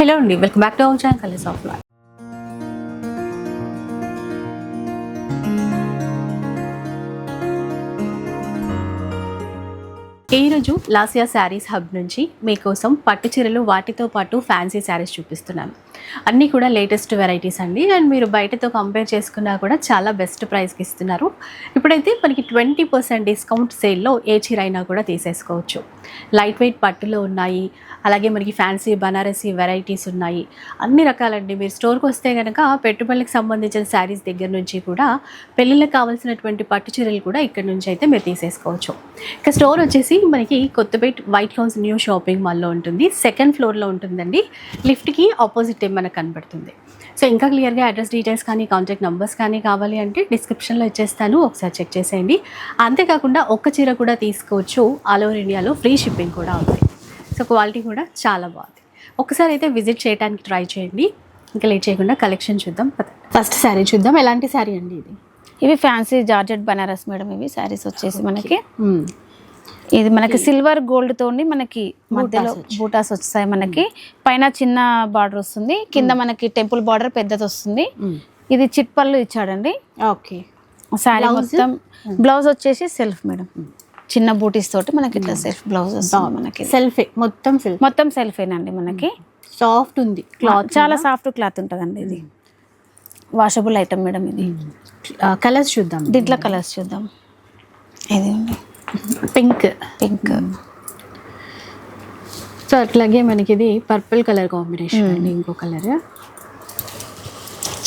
Hello అండి welcome back to our channel colours of life. ఈరోజు లాసియా saris hub నుంచి మీకోసం పట్టు చీరలు వాటితో పాటు ఫ్యాన్సీ శారీస్ చూపిస్తున్నాను. అన్నీ కూడా లేటెస్ట్ వెరైటీస్ అండి. అండ్ మీరు బయటతో కంపేర్ చేసుకున్నా కూడా చాలా బెస్ట్ ప్రైస్కి ఇస్తున్నారు. ఇప్పుడైతే మనకి ట్వంటీ పర్సెంట్ డిస్కౌంట్ సేల్లో ఏ చీర అయినా కూడా తీసేసుకోవచ్చు. లైట్ వెయిట్ పట్టులో ఉన్నాయి అలాగే మనకి ఫ్యాన్సీ బనారసీ వెరైటీస్ ఉన్నాయి. అన్ని రకాలండి. మీరు స్టోర్కి వస్తే కనుక పెట్టుబడులకు సంబంధించిన శారీస్ దగ్గర నుంచి కూడా పెళ్ళిళ్ళకి కావాల్సినటువంటి పట్టు చీరలు కూడా ఇక్కడ నుంచి అయితే మీరు తీసేసుకోవచ్చు. ఇక స్టోర్ వచ్చేసి మనకి Kothapet White House new shopping మాల్లో ఉంటుంది. సెకండ్ ఫ్లోర్లో ఉంటుందండి. లిఫ్ట్కి ఆపోజిట్ మనకు కనబడుతుంది. సో ఇంకా క్లియర్గా అడ్రస్ డీటెయిల్స్ కానీ కాంటాక్ట్ నెంబర్స్ కానీ కావాలి అంటే డిస్క్రిప్షన్లో ఇచ్చేస్తాను. ఒకసారి చెక్ చేసేయండి. అంతేకాకుండా ఒక్క చీర కూడా తీసుకోవచ్చు. ఆల్ ఓవర్ ఇండియాలో ఫ్రీ షిప్పింగ్ కూడా ఉంది. సో క్వాలిటీ కూడా చాలా బాగుంది. ఒకసారి అయితే విజిట్ చేయడానికి ట్రై చేయండి. ఇంకా లేట్ చేయకుండా కలెక్షన్ చూద్దాం ఫస్ట్ శారీ చూద్దాం. ఎలాంటి శారీ అండి ఇది? ఇవి ఫ్యాన్సీ జార్జెట్ బనారస్ మేడం ఇవి శారీస్ వచ్చేసి మనకి. ఇది మనకి సిల్వర్ గోల్డ్ తోని మనకి మధ్యలో బూటాస్ వస్తాయి మనకి. పైన చిన్న బార్డర్ వస్తుంది. కింద మనకి టెంపుల్ బార్డర్ పెద్దది వస్తుంది. ఇది చిట్ పళ్ళు ఇచ్చాడండి. ఓకే. శారీ? మొత్తం బ్లౌజ్ వచ్చేసి సెల్ఫ్ మేడం. చిన్న బూటీస్ తోటి మనకి ఇట్లా సెల్ఫ్ బ్లౌజ్ వస్తుంది మనకి. సెల్ఫే మొత్తం సెల్ఫ్ మొత్తం సెల్ఫేనండి మనకి. సాఫ్ట్ ఉంది. క్లాత్ చాలా సాఫ్ట్ క్లాత్ ఉంటుందండి ఇది. వాషబుల్ ఐటమ్ మేడం ఇది. కలర్స్ చూద్దాం. దీంట్లో కలర్స్ చూద్దాం. ఇది పింక్ పింక్ సో అట్లాగే మనకి ఇది పర్పుల్ కలర్ కాంబినేషన్ అండి ఇంకో కలర్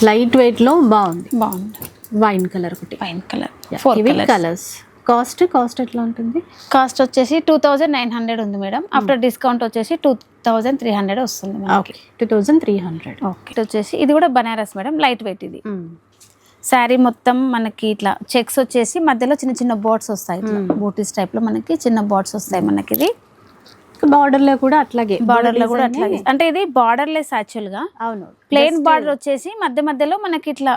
లైట్ వెయిట్లో బాగుంది. బాగుంది. వైన్ కలర్ ఒకటి. పైన కలర్ ఇవి కలర్స్ కాస్ట్ కాస్ట్ ఎట్లా ఉంటుంది? కాస్ట్ వచ్చేసి టూ థౌజండ్ నైన్ హండ్రెడ్ ఉంది మేడం. ఆఫ్టర్ డిస్కౌంట్ వచ్చేసి టూ థౌజండ్ త్రీ హండ్రెడ్ వస్తుంది okay two thousand three hundred. Okay వచ్చేసి ఇది కూడా బనారస్ మేడం లైట్ వెయిట్ ఇది. శారీ మొత్తం మనకి ఇట్లా చెక్స్ వచ్చేసి మధ్యలో చిన్న చిన్న బోర్డ్స్ వస్తాయి బూటీస్ టైప్లో మనకి చిన్న బోర్డ్స్ వస్తాయి మనకి ఇది. బార్డర్లో కూడా అట్లాగే. బార్డర్లో కూడా అట్లాగే. అంటే ఇది బార్డర్ లెస్ యాక్చువల్గా. అవును. ప్లెయిన్ బార్డర్ వచ్చేసి మధ్య మధ్యలో మనకి ఇట్లా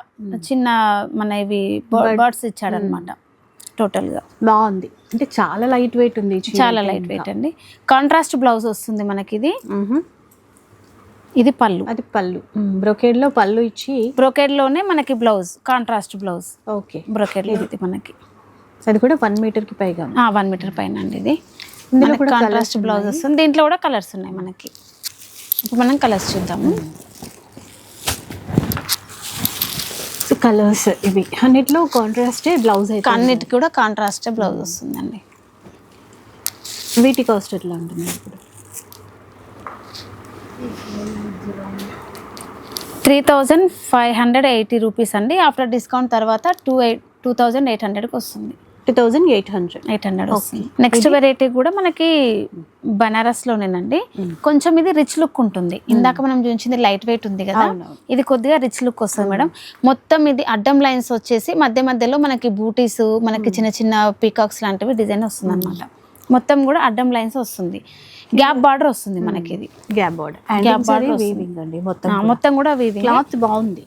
చిన్న మన ఇవి బర్డ్స్ ఇచ్చాడు అనమాట టోటల్గా బాగుంది. అంటే చాలా లైట్ వెయిట్ ఉంది చాలా లైట్. వెయిట్ అండి. కాంట్రాస్ట్ బ్లౌజ్ వస్తుంది మనకి ఇది. ఇది పళ్ళు. అది పళ్ళు. బ్రొకేడ్లో పళ్ళు ఇచ్చి బ్రొకెడ్లోనే మనకి blouse contrast blouse. Okay. Brocade ఇది మనకి. అది కూడా వన్ మీటర్కి పైగా. వన్ మీటర్ పైన అండి ఇది. ఇందులో మనకి కూడా కాంట్రాస్ట్ బ్లౌజ్ వస్తుంది దీంట్లో కూడా కలర్స్ ఉన్నాయి మనకి. ఇప్పుడు మనం కలర్స్ చూద్దాము సో కలర్స్ ఇవి. అన్నిట్లో కాంట్రాస్టే బ్లౌజ్ అయితే అన్నిటికి కూడా కాంట్రాస్ట్ బ్లౌజ్ వస్తుందండి. వీటి కాస్ట్ ఎట్లా ఉంటుంది ఇప్పుడు? Three thousand five hundred eighty rupees అండి. ఆఫ్టర్ డిస్కౌంట్ తర్వాత two eight two thousand eight హండ్రెడ్కి వస్తుంది. Two thousand eight hundred. Eight hundred next variety కూడా మనకి బనారస్ లోనేనండి కొంచెం ఇది రిచ్ లుక్ ఉంటుంది. ఇందాక మనం చూపించింది లైట్ వెయిట్ ఉంది కదా. ఇది కొద్దిగా రిచ్ లుక్ వస్తుంది మేడం. మొత్తం ఇది అడ్డం లైన్స్ వచ్చేసి మధ్య మధ్యలో మనకి బూటీస్ మనకి చిన్న చిన్న పీకాక్స్ లాంటివి డిజైన్ వస్తుంది అనమాట మొత్తం కూడా అడ్డం లైన్స్ వస్తుంది. గ్యాప్ బార్డర్ వస్తుంది మనకి ఇది. గ్యాప్ బోర్డ్ Gap border వస్తుంది. వీవింగ్ అండి మొత్తం మొత్తం కూడా వీవింగ్ క్లాత్ బాగుంది.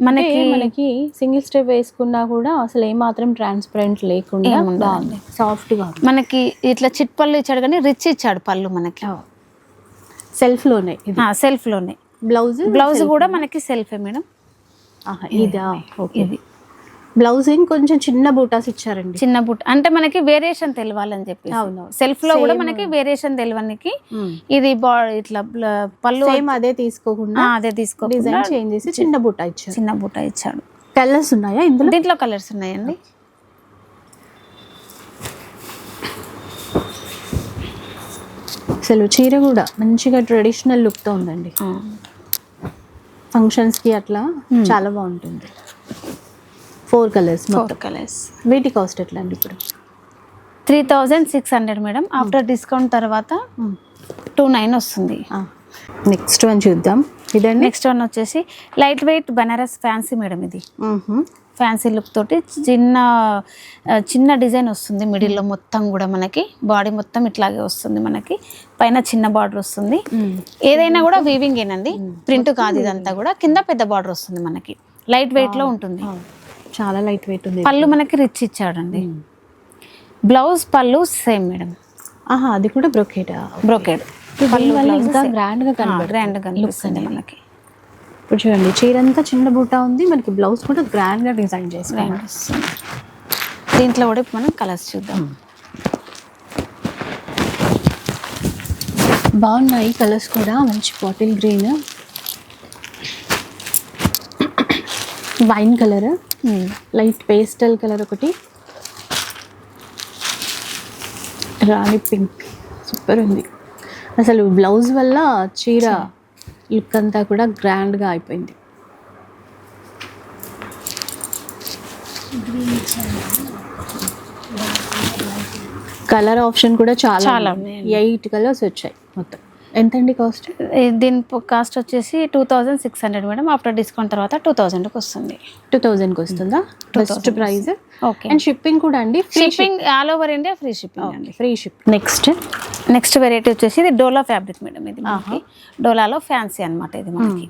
మనకి మనకి సింగిల్ స్టెప్ వేసుకున్నా కూడా అసలు ఏమాత్రం ట్రాన్స్పరెంట్ లేకుండా. బాగుంది. సాఫ్ట్గా మనకి ఇట్లా చిట్ పళ్ళు ఇచ్చాడు కానీ రిచ్ ఇచ్చాడు పళ్ళు మనకి. సెల్ఫ్లోనే సెల్ఫ్లోనే. బ్లౌజ్ బ్లౌజ్ కూడా మనకి సెల్ఫే మేడం. ఇదా? ఓకే ఇది. బ్లౌజ్ ఇంకొంచెం చిన్న బూటాస్ ఇచ్చారండి. చిన్న బుట్ట అంటే మనకి వేరియేషన్ తెలియాలని చెప్పి. సెల్ఫ్లో కూడా మనకి వేరియేషన్ తెలియనికి ఇది బా ఇట్లా పళ్ళు సేమ్ అదే తీసుకోకుండా అదే తీసుకో డిజైన్ చేంజ్ చేసి చిన్న బూటా ఇచ్చారు. చిన్న బుట్ట ఇచ్చాడు. కలర్స్ ఉన్నాయా ఇందులో? దీంట్లో కలర్స్ ఉన్నాయండి. అసలు చీర కూడా మంచిగా ట్రెడిషనల్ లుక్తో ఉందండి. ఫంక్షన్స్కి అట్లా చాలా బాగుంటుంది. Four colours four colours. వీటి కాస్ట్ ఎట్లా అండి ఇప్పుడు? Three thousand six hundred madam. After discount తర్వాత టూ నైన్ వస్తుంది. నెక్స్ట్ వన్ చూద్దాం. ఇదండి? నెక్స్ట్ వన్ వచ్చేసి light weight Banaras fancy madam ఇది. ఫ్యాన్సీ లుక్ తోటి చిన్న చిన్న డిజైన్ వస్తుంది మిడిల్లో మొత్తం కూడా మనకి. బాడీ మొత్తం ఇట్లాగే వస్తుంది మనకి. పైన చిన్న బార్డర్ వస్తుంది. ఏదైనా కూడా వీవింగ్ ఏనండి. ప్రింట్ కాదు ఇదంతా కూడా. కింద పెద్ద బార్డర్ వస్తుంది మనకి. లైట్ వెయిట్లో ఉంటుంది. చాలా లైట్ వెయిట్ ఉంది. పళ్ళు మనకి రిచ్ ఇచ్చాడండి. బ్లౌజ్ పళ్ళు సేమ్ మేడం ఆహా అది కూడా బ్రొకేటా బ్రోకెడ్ దీని వల్ల ఇంకా గ్రాండ్గా కనబడుతుంది. గ్రాండ్ కనిపిస్తుంది మనకి. ఇప్పుడు చూడండి చీర అంతా చిన్న బూట ఉంది. మనకి బ్లౌజ్ కూడా గ్రాండ్గా డిజైన్ వస్తుంది. దీంట్లో కూడా మనం కలర్స్ చూద్దాం. బాగున్నాయి కలర్స్ కూడా. మంచి bottle green wine colour light pastel colour ఒకటి. రాణి పింక్. సూపర్ ఉంది. అసలు బ్లౌజ్ వల్ల చీర లుక్ అంతా కూడా గ్రాండ్గా అయిపోయింది. కలర్ ఆప్షన్ కూడా చాలా చాలా ఎయిట్ కలర్స్ వచ్చాయి మొత్తం. ఎంతండి కాస్ట్ దీని కాస్ట్ వచ్చేసి two thousand six hundred madam. After discount తర్వాత టూ థౌజండ్కి వస్తుంది? టూ థౌజండ్కి వస్తుందా best price okay and shipping కూడా అండి? Shipping all over India free shipping అండి. Free ship next next variety వచ్చేసి ఇది డోలా ఫ్యాబ్రిక్ మేడం ఇది మనకి. డోలాలో ఫ్యాన్సీ అన్నమాట ఇది మనకి.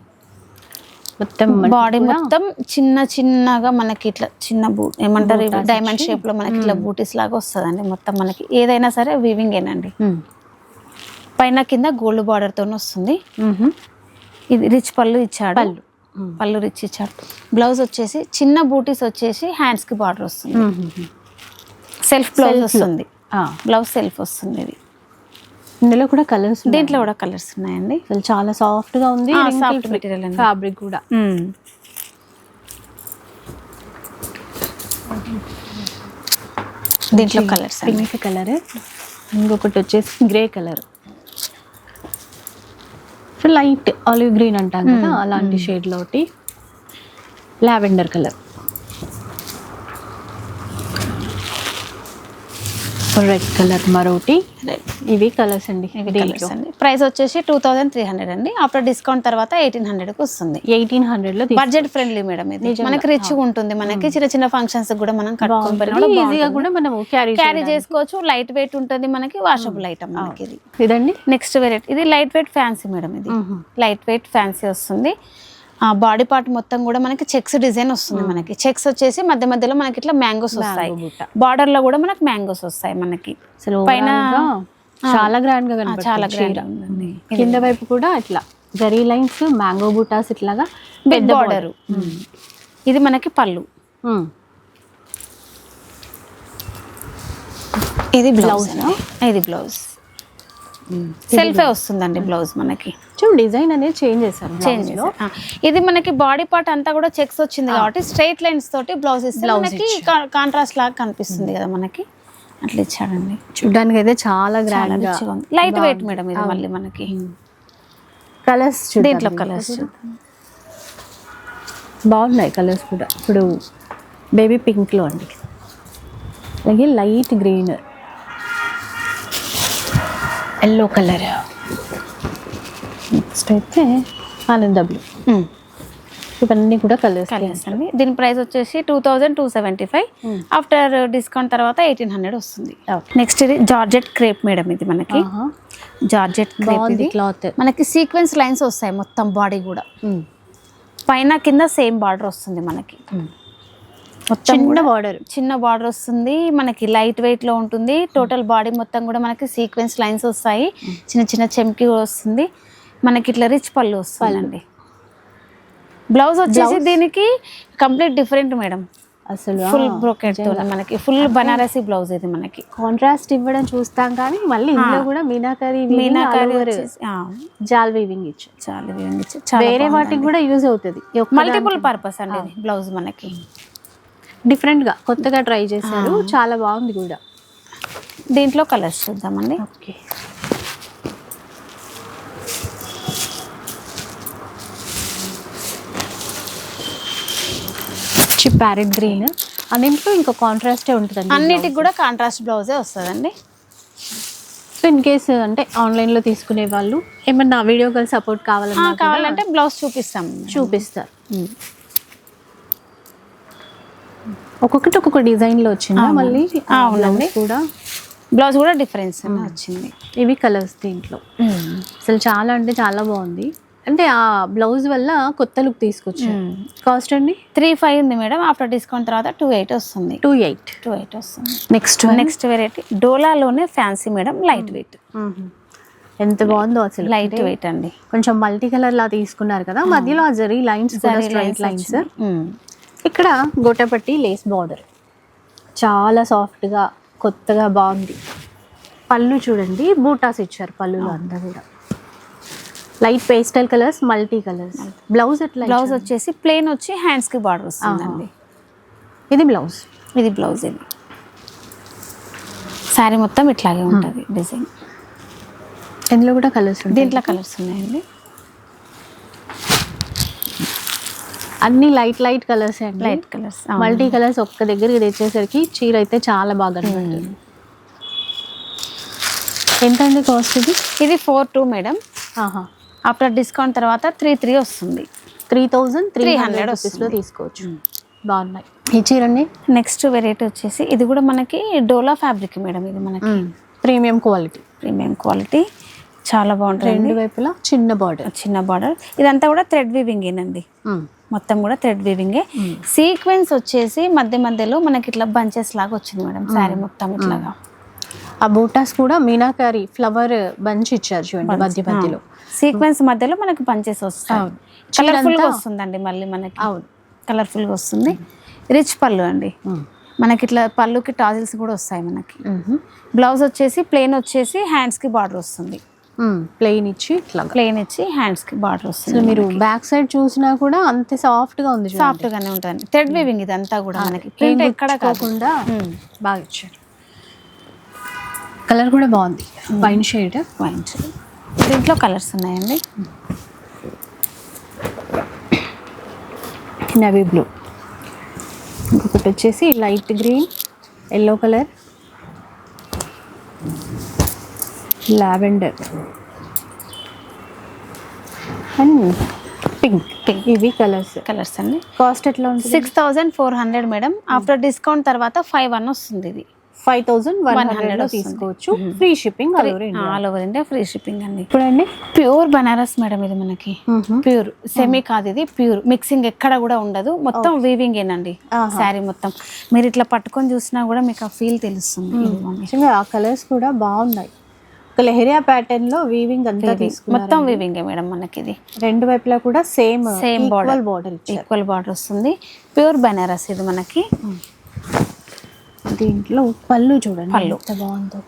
మొత్తం బాడీ మొత్తం చిన్న చిన్నగా మనకి ఇట్లా చిన్న బూ ఏమంటారు డైమండ్ షేప్లో మనకి ఇట్లా బూటీస్ లాగా వస్తుందండి మొత్తం మనకి. ఏదైనా సరే వీవింగ్ ఏనండి. మ్మ్. పైన కింద గోల్డ్ బార్డర్తో వస్తుంది. ఇది రిచ్ పళ్ళు ఇచ్చాడు. పళ్ళు. పళ్ళు రిచ్ ఇచ్చాడు. బ్లౌజ్ వచ్చేసి చిన్న బూటీస్ వచ్చేసి హ్యాండ్స్కి బార్డర్ వస్తుంది. సెల్ఫ్ బ్లౌజ్ వస్తుంది. బ్లౌజ్ సెల్ఫ్ వస్తుంది ఇది. ఇందులో కూడా కలర్స్ దీంట్లో కూడా కలర్స్ ఉన్నాయండి. చాలా సాఫ్ట్గా ఉంది. సాఫ్ట్ మెటీరియల్ అండి. ఫ్యాబ్రిక్ కూడా. దీంట్లో కలర్స్ పింక్ కలర్. ఇంకొకటి వచ్చేసి grey colour. Light olive green అంటాం కదా అలాంటి షేడ్లో ఒకటి లావెండర్ కలర్. రెడ్ కలర్ మరొకటి ఇవి కలర్స్ అండి. కలర్స్ అండి. ప్రైస్ వచ్చేసి టూ థౌసండ్ త్రీ హండ్రెడ్ అండి. ఆఫ్టర్ డిస్కౌంట్ తర్వాత ఎయిటీన్ హండ్రెడ్కి వస్తుంది. ఎయిటీన్ హండ్రెడ్లో బడ్జెట్ ఫ్రెండ్లీ మేడం ఇది. మనకి రిచ్ ఉంటుంది. మనకి చిన్న చిన్న ఫంక్షన్స్ కూడా మనం ఈజీగా కూడా మనం క్యారీ చేసుకోవచ్చు. లైట్ వెయిట్ ఉంటుంది మనకి. వాషబుల్ ఐటమ్ మనకి ఇది. ఇదండి? నెక్స్ట్ వెరైటీ ఇది లైట్ వెయిట్ ఫ్యాన్సీ మేడం ఇది. లైట్ వెయిట్ ఫ్యాన్సీ వస్తుంది. బాడీ పార్ట్ మొత్తం కూడా మనకి చెక్స్ డిజైన్ వస్తుంది మనకి. చెక్స్ వచ్చేసి మధ్య మధ్యలో మనకి ఇట్లా మ్యాంగోస్ వస్తాయి. బార్డర్లో కూడా మనకి మ్యాంగోస్ వస్తాయి మనకి. పైన చాలా గ్రాండ్గా చాలా. గ్రాండ్ ఉందండి కింద వైపు కూడా ఇట్లా జరీ లైన్స్ మ్యాంగో బూటాస్ ఇట్లాగా బిగ్ బార్డర్ ఇది మనకి పళ్ళు. ఇది బ్లౌజ్ ఇది బ్లౌజ్ సెల్ఫే వస్తుందండి బ్లౌజ్ మనకి. చూడు డిజైన్ అనేది చేంజ్ చేశారు చేంజ్ ఇది మనకి బాడీ పార్ట్ అంతా కూడా చెక్స్ వచ్చింది కాబట్టి స్ట్రైట్ లైన్స్ తోటి బ్లౌజ్ ఇస్తే మనకి కాంట్రాస్ట్ లాగా కనిపిస్తుంది కదా మనకి. అట్లా ఇచ్చాడండి చూడడానికి అయితే చాలా గ్రాండ్ లైట్ వెయిట్ మేడం ఇది మళ్ళీ మనకి. కలర్స్ దీంట్లో కలర్స్ బాగున్నాయి కలర్స్ కూడా. ఇప్పుడు బేబీ పింక్లో అండి. అలాగే light green yellow colour. Next అయితే ఆనంద బ్లూ ఇవన్నీ కూడా కలర్స్ కలర్స్ అండి. దీని ప్రైస్ వచ్చేసి two thousand two seventy five. After discount తర్వాత ఎయిటీన్ హండ్రెడ్ వస్తుంది. నెక్స్ట్ ఇది జార్జెట్ క్రేప్ మేడం ఇది మనకి. జార్జెట్ క్రేప్ ఇది. క్లాత్. మనకి సీక్వెన్స్ లైన్స్ వస్తాయి మొత్తం బాడీ కూడా. పైన కింద సేమ్ బార్డర్ వస్తుంది మనకి. చిన్న బార్డర్ చిన్న బార్డర్ వస్తుంది. మనకి లైట్ వెయిట్లో ఉంటుంది. టోటల్ బాడీ మొత్తం కూడా మనకి సీక్వెన్స్ లైన్స్ వస్తాయి. చిన్న చిన్న చెంకి వస్తుంది. మనకి ఇట్లా రిచ్ పళ్ళు వస్తుందండి బ్లౌజ్ వచ్చేసి దీనికి కంప్లీట్ డిఫరెంట్ మేడం అసలు ఫుల్ బ్రోకెట్ మనకి. ఫుల్ బనారసి బ్లౌజ్ ఇది మనకి. కాంట్రాస్ట్ ఇవ్వడం చూస్తాం కానీ మళ్ళీ ఇందులో కూడా మీనాకరీ మీనాకారి జాల్ వీవింగ్ ఇచ్చు చాలా వేయండి. చాలా వేరే వాటికి కూడా యూజ్ అవుతుంది. మల్టిపుల్ పర్పస్ అండి ఇది బ్లౌజ్ మనకి. డిఫరెంట్గా కొత్తగా ట్రై చేశారు. చాలా బాగుంది కూడా. దీంట్లో కలర్స్ చూద్దామండి. ఓకే. Parrot green. అన్నింటిలో ఇంకా కాంట్రాస్టే ఉంటుందండి అన్నిటికి కూడా కాంట్రాస్ట్ బ్లౌజే వస్తుందండి? సో ఇన్ కేస్ అంటే ఆన్లైన్లో తీసుకునే వాళ్ళు ఏమన్నా వీడియో కాల్ సపోర్ట్ ఆ, కావాలన్నా కావాలంటే బ్లౌజ్ చూపిస్తాం. చూపిస్తారు. ఒక్కొక్కటి ఒక్కొక్క డిజైన్లో వచ్చిందా మళ్ళీ అవునండి. కూడా బ్లౌజ్ కూడా డిఫరెన్స్ వచ్చింది. ఇవి కలర్స్ దీంట్లో. అసలు చాలా అంటే చాలా బాగుంది. అంటే ఆ బ్లౌజ్ వల్ల కొత్త లుక్ తీసుకొచ్చారు. కాస్ట్ అండి? త్రీ ఫైవ్ ఉంది మేడం. ఆఫ్టర్ డిస్కౌంట్ తర్వాత టూ ఎయిట్ వస్తుంది. Two eight. టూ ఎయిట్ వస్తుంది. Next next variety. డోలాలోనే fancy madam light weight. ఎంత బాగుందో అసలు. లైట్ వెయిట్ అండి. కొంచెం మల్టీ కలర్ లా తీసుకున్నారు కదా. మధ్యలో ఆ జరీ లైన్స్ లైన్స్ ఇక్కడ గొట్టపట్టి లేస్ బార్డర్. చాలా సాఫ్ట్గా కొత్తగా బాగుంది. పళ్ళు చూడండి బూటాస్ ఇచ్చారు పళ్ళులో అంతా కూడా. Light pastel colours multi colours blouse ఎట్లా బ్లౌజ్ వచ్చేసి ప్లెయిన్ వచ్చి హ్యాండ్స్కి బార్డర్ వస్తుందండి. ఇది బ్లౌజ్ ఇది బ్లౌజ్ ఇది. శారీ మొత్తం ఇట్లాగే ఉంటుంది డిజైన్ ఇందులో కూడా కలర్స్ దీంట్లో కలర్స్ ఉన్నాయండి. అన్ని లైట్ లైట్ కలర్స్ అండి? లైట్ కలర్స్ మల్టీ కలర్స్ ఒక్క దగ్గరికి తెచ్చేసరికి చీర అయితే చాలా బాగా కనబడుతుంది ఎంత అండి కాస్ట్ ఇది? ఇది ఫోర్ టూ మేడం. ఆహా. ఆఫ్టర్ డిస్కౌంట్ తర్వాత త్రీ త్రీ వస్తుంది. Three thousand three 300 hundred. రూపీస్లో తీసుకోవచ్చు. బాగున్నాయి. ఈ చీరండి? నెక్స్ట్ వెరైటీ వచ్చేసి ఇది కూడా మనకి డోలా ఫ్యాబ్రిక్ మేడం ఇది మనకి. Premium quality. Premium quality. చాలా బాగుంటుంది. రెండు వైపులా చిన్న బార్డర్ చిన్న బార్డర్ ఇదంతా కూడా థ్రెడ్ వీవింగేనండి మొత్తం కూడా థ్రెడ్ వీవింగే సీక్వెన్స్ వచ్చేసి మధ్య మధ్యలో మనకి ఇట్లా బంచెస్ లాగా వచ్చింది మేడం శారీ మొత్తం ఇట్లాగా. ఆ బూటాస్ కూడా మీనాకారి ఫ్లవర్ బంచ్ ఇచ్చారు చూడండి మధ్య మధ్యలో. సీక్వెన్స్ మధ్యలో మనకి బంచెస్ వస్తాయి. కలర్ఫుల్ వస్తుందండి మళ్ళీ మనకి. అవును. కలర్ఫుల్గా వస్తుంది. రిచ్ పళ్ళు అండి. మనకి ఇట్లా పళ్ళుకి టాజిల్స్ కూడా వస్తాయి మనకి. బ్లౌజ్ వచ్చేసి ప్లెయిన్ వచ్చేసి హ్యాండ్స్కి బార్డర్ వస్తుంది. ప్లెయిన్ ఇచ్చి ఇట్లా. ప్లెయిన్ ఇచ్చి హ్యాండ్స్కి బార్డర్ వస్తుంది మీరు బ్యాక్ సైడ్ చూసినా కూడా అంతే సాఫ్ట్గా ఉంది సాఫ్ట్ గానే ఉంటుంది. థ్రెడ్ వీవింగ్ ఇదంతా కూడా మనకి. ప్రింట్ ఎక్కడ కాకుండా. బాగా ఇచ్చారు. కలర్ కూడా బాగుంది. వైన్ షేడ్ వైన్స్ దీంట్లో కలర్స్ ఉన్నాయండి. నవీ బ్లూ ఇంకొకటి వచ్చేసి light green yellow colour lavender. And pink Pink. ఇవి కలర్స్. కలర్స్ అండి. కాస్ట్ ఎట్లా ఉంటుంది? Six thousand four hundred madam. After discount తర్వాత ఫైవ్ వన్ వస్తుంది ఇది. Five thousand one 100 hundred. తీసుకోవచ్చు. Free shipping all over India. Free shipping అండి. ఇప్పుడండి. ప్యూర్ బనారస్ మేడం ఇది మనకి. ప్యూర్. సెమీ కాదు ఇది. ప్యూర్. మిక్సింగ్ ఎక్కడ కూడా ఉండదు. మొత్తం వీవింగ్ ఏనండి. శారీ మొత్తం. మీరు ఇట్లా పట్టుకొని చూసినా కూడా మీకు ఆ ఫీల్ తెలుస్తుంది. ఆ కలర్స్ కూడా బాగున్నాయి. ఒక లెహరియా ప్యాటర్న్లో వీవింగ్ అంతా మొత్తం వీవింగ్ మేడం మనకి ఇది. రెండు వైపులా కూడా సేమ్ border. బార్డర్ ఇచ్చారు. ఈక్వల్ బార్డర్ వస్తుంది. ప్యూర్ బనారస్ ఇది మనకి. దీంట్లో పళ్ళు చూడండి పళ్ళు. ఎంత బాగుందో.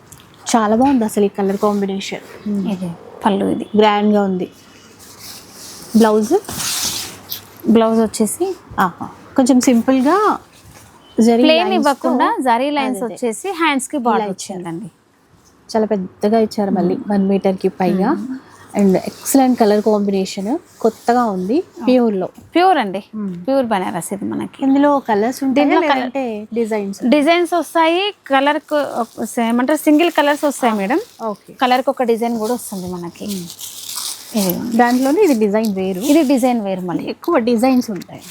చాలా బాగుంది అసలు ఈ కలర్ కాంబినేషన్ ఇది పళ్ళు ఇది. గ్రాండ్గా ఉంది. బ్లౌజ్ బ్లౌజ్ వచ్చేసి కొంచెం సింపుల్గా జరీ ప్లేన్ ఇవ్వకుండా జరీ లైన్స్. వచ్చేసి హ్యాండ్స్కి బార్డర్ వచ్చిందండి చాలా పెద్దగా ఇచ్చారు మళ్ళీ. వన్ మీటర్కి పైగా. And excellent colour combination. కొత్తగా ఉంది. ప్యూర్లో ప్యూర్ అండి. ప్యూర్ బనారస్ ఇది మనకి. ఇందులో కలర్స్ ఉంటాయి లేదంటే డిజైన్స్? డిజైన్స్ వస్తాయి. కలర్ ఏమంటారు సింగిల్ కలర్స్ వస్తాయి మేడం. ఓకే కలర్కి ఒక డిజైన్ కూడా వస్తుంది మనకి. దాంట్లోనే ఇది డిజైన్ వేరు. ఇది డిజైన్ వేరు మళ్ళీ. ఎక్కువ డిజైన్స్ ఉంటాయి.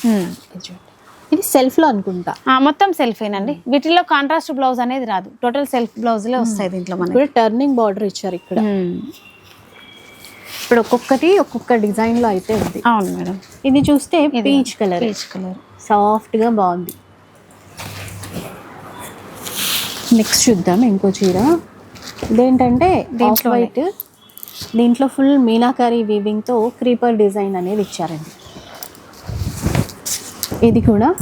ఇది సెల్ఫ్లో అనుకుంటా మొత్తం సెల్ఫేనండి వీటిలో కాంట్రాస్ట్ బ్లౌజ్ అనేది రాదు. టోటల్ సెల్ఫ్ బ్లౌజ్లే వస్తాయి దీంట్లో మనకి. టర్నింగ్ బార్డర్ ఇచ్చారు ఇక్కడ. ఇప్పుడు ఒక్కొక్కటి ఒక్కొక్క డిజైన్లో అయితే ఉంది. అవును మేడం. ఇది చూస్తే పీచ్ కలర్ పీచ్ కలర్. సాఫ్ట్గా బాగుంది. నెక్స్ట్ చూద్దాం ఇంకో చీర. ఇదేంటంటే ఆఫ్ దీంట్లోనే. వైట్. దీంట్లో ఫుల్ మీనాకారి వీవింగ్తో క్రీపర్ డిజైన్ అనేది ఇచ్చారండి. ఇది కూడా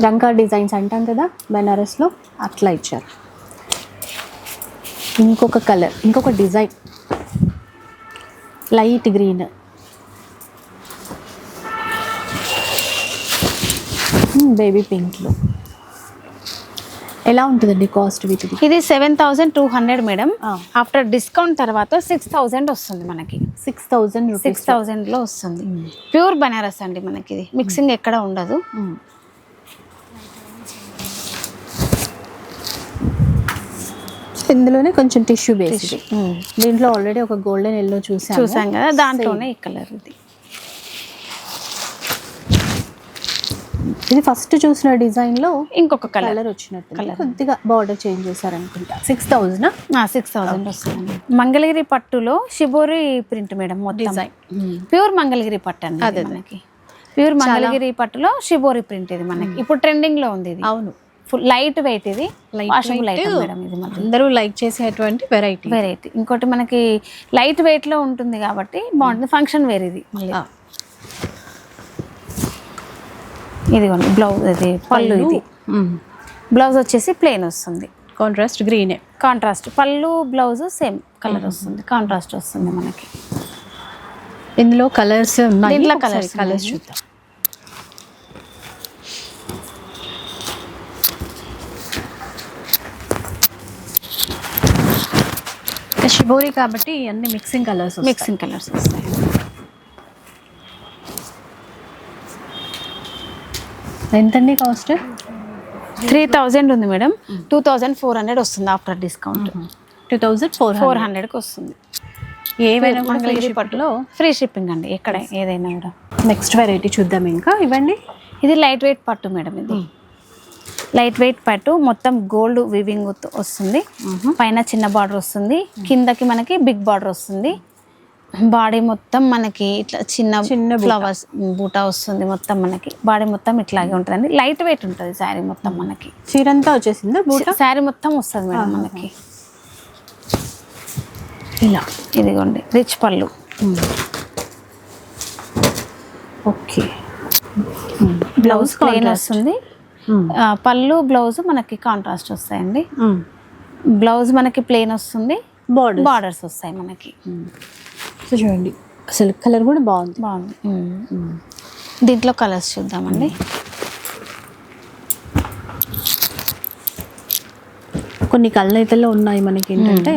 రంకా డిజైన్స్ అంటాం కదా బెనారస్లో అట్లా ఇచ్చారు. ఇంకొక కలర్ ఇంకొక డిజైన్. Light green. బేబీ పింక్లో. ఎలా ఉంటుందండి కాస్ట్ వీటిది? ఇది seven thousand two hundred madam. After discount తర్వాత సిక్స్ థౌసండ్ వస్తుంది మనకి. Six thousand six rupees. థౌసండ్లో వస్తుంది. ప్యూర్ బనారస్ అండి మనకి ఇది. మిక్సింగ్ ఎక్కడ ఉండదు. ఇందులోనే కొంచెం టిష్యూ బేస్డ్ దీంట్లో ఆల్రెడీ ఒక గోల్డెన్ ఎల్లో చూసాము చూసాం కదా దాంట్లోనే ఈ కలర్ ఇది. ఇది ఫస్ట్ చూసిన డిజైన్లో ఇంకొక కలర్ కలర్ వచ్చినట్టు కొద్దిగా బార్డర్ చేంజ్ చేశారు అనుకుంటా సిక్స్ థౌజండ్ సిక్స్ థౌసండ్ వస్తుంది. మంగళగిరి పట్టులో షిబోరి ప్రింట్ మేడం మొత్తం. డిజైన్ ప్యూర్ మంగళగిరి పట్టు అండి ఇది మనకి. ప్యూర్ మంగళగిరి పట్టులో షిబోరి ప్రింట్ ఇది మనకి. ఇప్పుడు ట్రెండింగ్లో ఉంది ఇది. అవును. ఫుల్ లైట్ వెయిట్ ఇది. ఐటమ్ మేడం ఇది అందరూ లైక్ చేసేటువంటి వెరైటీ వెరైటీ ఇంకోటి మనకి లైట్ వెయిట్లో ఉంటుంది కాబట్టి బాగుంటుంది ఫంక్షన్ వేర్ ఇది మళ్ళీ. ఇదిగోండి బ్లౌజ్ ఇది పళ్ళు ఇది. బ్లౌజ్ వచ్చేసి ప్లెయిన్ వస్తుంది. కాంట్రాస్ట్ గ్రీనే కాంట్రాస్ట్ పళ్ళు బ్లౌజ్ సేమ్ కలర్ వస్తుంది. కాంట్రాస్ట్ వస్తుంది మనకి. ఇందులో కలర్స్ ఉన్నాయి? దీంట్లో కలర్స్ కలర్స్. చూద్దాం. షిబోరి కాబట్టి అన్ని మిక్సింగ్ కలర్స్ మిక్సింగ్ కలర్స్ వస్తాయి. ఎంతండి కాస్ట్? త్రీ థౌజండ్ ఉంది madam. Two thousand four hundred వస్తుంది after discount. Two thousand four four హండ్రెడ్కి వస్తుంది. ఏవైనా కూడా పట్టులో ఫ్రీ షిప్పింగ్ అండి ఎక్కడ ఏదైనా కూడా. నెక్స్ట్ వెరైటీ చూద్దాం ఇంకా. ఇవ్వండి. ఇది లైట్ వెయిట్ పట్టు మేడం ఇది. లైట్ వెయిట్ పట్టు మొత్తం గోల్డ్ వివింగ్ వస్తుంది. పైన చిన్న బార్డర్ వస్తుంది. కిందకి మనకి బిగ్ బార్డర్ వస్తుంది. బాడీ మొత్తం మనకి ఇట్లా చిన్న చిన్న. ఫ్లవర్స్ బూటా వస్తుంది మొత్తం మనకి. బాడీ మొత్తం ఇట్లాగే ఉంటుందండి. లైట్ వెయిట్ ఉంటుంది శారీ మొత్తం మనకి. చీరంతా వచ్చేసిందా బూట? శారీ మొత్తం వస్తుంది మేడం మనకి. ఇలా ఇదిగోండి రిచ్ పళ్ళు. ఓకే. బ్లౌజ్ ప్లెయిన్ వస్తుంది. పళ్ళు బ్లౌజ్ మనకి కాంట్రాస్ట్ వస్తాయండి. బ్లౌజ్ మనకి ప్లెయిన్ వస్తుంది. బార్డర్ బార్డర్స్ వస్తాయి మనకి. సో చూడండి. అసలు కలర్ కూడా బాగుంది. బాగుంది. దీంట్లో కలర్స్ చూద్దామండి. కొన్ని కళ్ళైతల్లో ఉన్నాయి మనకి ఏంటంటే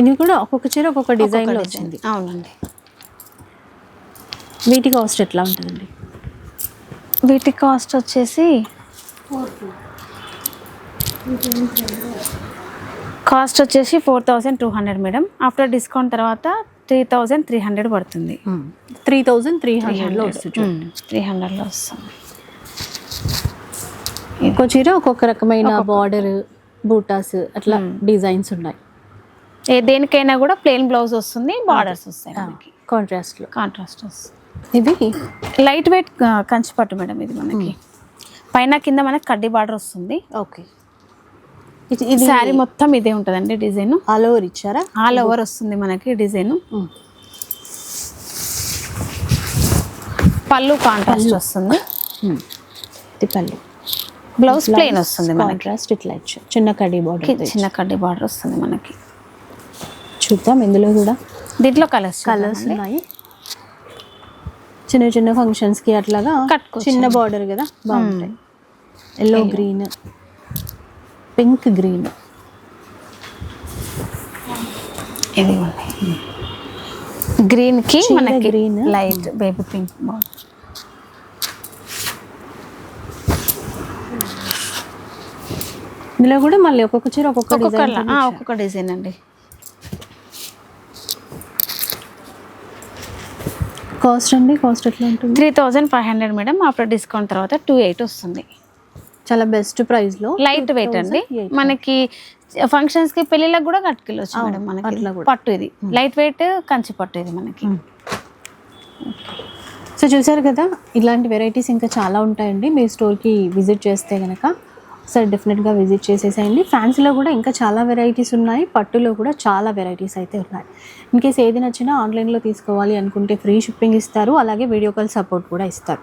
ఇది కూడా ఒక్కొక్క చీర ఒక్కొక్క డిజైన్. లో వచ్చింది. అవునండి. వీటి కాస్ట్ ఎట్లా ఉంటుందండి? వీటి కాస్ట్ వచ్చేసి కాస్ట్ వచ్చేసి four thousand two hundred madam. After discount తర్వాత త్రీ థౌజండ్ త్రీ హండ్రెడ్ పడుతుంది. త్రీ థౌజండ్ త్రీ హండ్రెడ్లో వస్తుంది త్రీ హండ్రెడ్లో వస్తుంది. ఒక్కో చీర ఒక్కొక్క రకమైన బార్డర్ బూటాస్ అట్లా డిజైన్స్ ఉన్నాయి. ఏ దేనికైనా కూడా ప్లెయిన్ బ్లౌజ్ వస్తుంది బార్డర్స్ వస్తాయి మనకి. కాంట్రాస్ట్లో కాంట్రాస్ట్ వస్తుంది. ఇవి లైట్ వెయిట్ కంచి పట్టు మేడం ఇది మనకి. పైన కింద మనకి కడ్డీ బార్డర్ వస్తుంది. ఓకే. ఇది శారీ మొత్తం ఇదే ఉంటుందండి డిజైన్. ఆల్ ఓవర్ ఇచ్చారా? ఆల్ ఓవర్ వస్తుంది మనకి డిజైన్. పళ్ళు కాంట్రాస్ట్ వస్తుంది. ఇది పళ్ళు. బ్లౌజ్ ప్లెయిన్ వస్తుంది మనకి. కాంట్రాస్ట్ ఇట్లా ఇచ్చారు చిన్న కడి బార్డర్ చిన్న కడ్డీ బార్డర్ వస్తుంది మనకి. చూద్దాం ఇందులో కూడా. దీంట్లో కలర్స్ కలర్స్ ఉన్నాయి. చిన్న చిన్న ఫంక్షన్స్కి అట్లాగా. చిన్న బార్డర్ కదా? బాగుంటాయి. Yellow green pink green. ఇది గ్రీన్కి చీర మనకి green. లైట్ బేబీ పింక్ ఇందులో కూడా మళ్ళీ ఒక్కొక్క చీర ఒక్కొక్క ఒక్కొక్క డిజైన్ ఆ, ఒక్కొక్క డిజైన్ అండి. కాస్ట్ అండి? కాస్ట్ ఎట్లా ఉంటుంది? Three thousand five hundred madam. After discount తర్వాత టూ ఎయిట్ వస్తుంది. చాలా బెస్ట్ ప్రైస్లో లైట్ వెయిట్ అండి మనకి ఫంక్షన్స్కి పెళ్ళిళ్ళకి కూడా కట్టుకెళ్ళొచ్చు మేడం మనకి. పట్టు ఇది. లైట్ వెయిట్ కంచి పట్టు ఇది మనకి. సో చూసారు కదా ఇలాంటి వెరైటీస్ ఇంకా చాలా ఉంటాయండి. మీ స్టోర్కి విజిట్ చేస్తే కనుక సరే డెఫినెట్గా విజిట్ చేసేసేయండి. ఫ్యాన్సీలో కూడా ఇంకా చాలా వెరైటీస్ ఉన్నాయి. పట్టులో కూడా చాలా వెరైటీస్ అయితే ఉన్నాయి. ఇన్ కేస్ ఏది నచ్చినా ఆన్లైన్లో తీసుకోవాలి అనుకుంటే ఫ్రీ షిప్పింగ్ ఇస్తారు. అలాగే వీడియో కాల్ సపోర్ట్ కూడా ఇస్తారు.